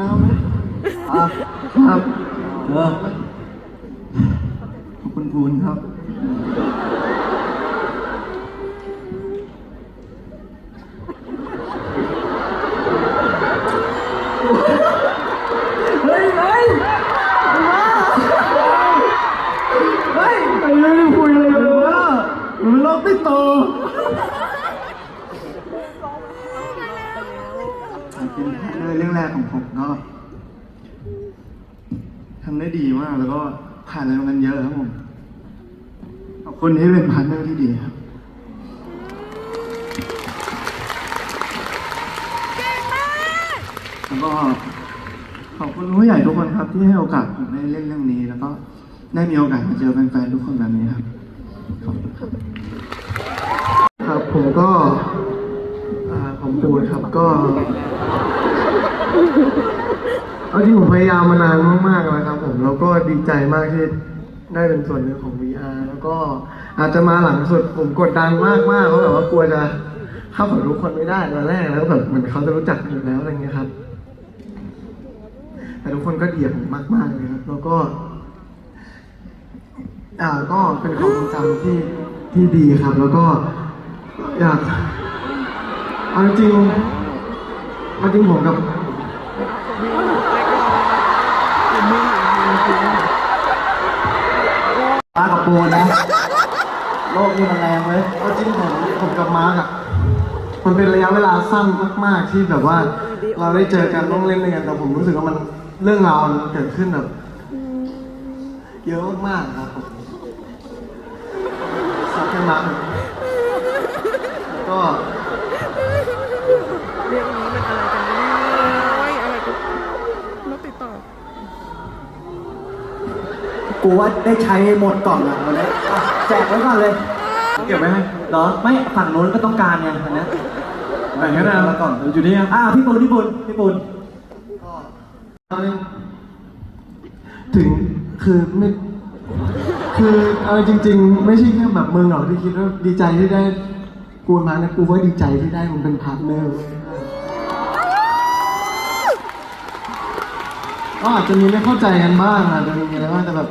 น้ำะครับ เออขอบคุณคุณครับ เป็นเรื่องแรกของผมก็ทำได้ดีมากแล้วก็ผ่านอะไรมากันเยอะครับผมขอบคุณที่เป็นพาร์ทเนอร์ที่ดีครับแล้วก็ขอบคุณผู้ใหญ่ทุกคนครับที่ให้โอกาสผมได้เล่นเรื่องนี้ แล้วก็ได้มีโอกาสมาเจอแฟนๆทุกคนแบบนี้ครับขอบคุณครับครับผมก็ ตูนครับก็เอาจริงผมพยายามมานานมากๆแล้วครับ ผมแล้วก็ดีใจมากที่ได้เป็นส่วนหนึ่งของ VR แล้วก็อาจจะมาหลังสุดผมกดดันมากๆเพราะแบบว่ากลัวจะเข้ากับทุกคนไม่ได้ตอนแรกแล้วแบบเหมือนเขาจะรู้จักกันอยู่แล้วอะไรเงี้ยครับ แต่ทุกคนก็ดีกับผมมากๆเลยครับแล้วก็ อ่าก็เป็นความทรงจำที่ที่ดีครับ แล้วก็อยาก เอาจริงเอาจริงผมกับมากับปูนะ โลกนี้มันแรงเลยเอาจริงผมผมกับมาร์กอะมันเป็นระยะเวลาสั้นมาก ๆ ที่แบบว่า เราได้เจอกันต้องเล่นด้วยกันแต่ผมรู้สึกว่ามันเรื่องราวมันเกิดขึ้นแบบ เยอะมากๆครับผมสับกันมาแล้วก็ เรื่องนี้มันอะไรกันเนี่ยอะไรกันแล้วติดต่อ กูว่าได้ใช้หมดกล่องอะวันนี้อะแจกไว้ก่อนเลยเก็บไว้ให้เหรอไม่ฝั่งโน้นก็ต้องการไงอันเนี้ยแบ่งให้ได้แล้วก่อนอยู่นี่ครับอ่าพี่ปูนพี่ปูนพี่ปูนถึงคือไม่คือเอาจริง ๆ ไม่ใช่แค่แบบมึงหรอกที่คิดว่าดีใจที่ได้กูมาเนี่ยกูก็ดีใจที่ได้มึงเป็นพาร์ทเนอร์เว้ยก็อาจจะมีไม่เข้าใจกันบ้างอาจจะมีอะไรบ้างแต่แบบ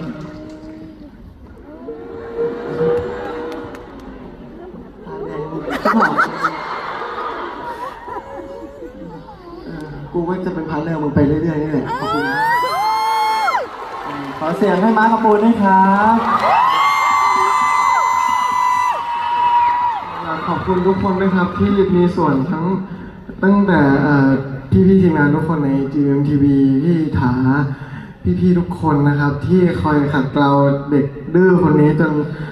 เออกูก็จะเป็นพาร์ทเนอร์มึงไปเรื่อยๆนี่แหละขอบคุณนะขอเสียงให้มาร์คกับปูนด้วยครับอยากขอบคุณทุกคนด้วยครับที่มีส่วนทั้งตั้งแต่พี่อพี่ๆทีมงานทุกคนใน GMTV พี่ถาพี่ๆทุกคนนะครับ ที่คอยขัดเกลาเด็กดื้อคนนี้จน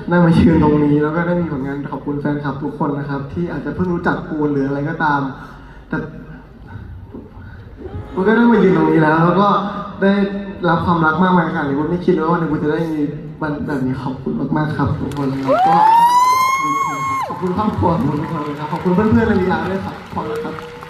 ได้มายืนตรงนี้ แล้วก็ได้มีผลงานขอบคุณแฟนคลับทุกคนนะครับ ที่อาจจะเพิ่งรู้จักปูนหรืออะไรก็ตาม แต่ มันก็ได้มายืนตรงนี้แล้ว แล้วก็ได้รับความรักมากมายขนาดนี้กูไม่คิดเลยว่าวันหนึงผมจะได้มีวันแบบนี้ขอบคุณมากๆครับทุกคนแล้วก็ขอบคุณครอบครัวของทุกคนเลยครับขอบคุณเพื่อนๆในลีลาด้วยครับขอบคุณครับ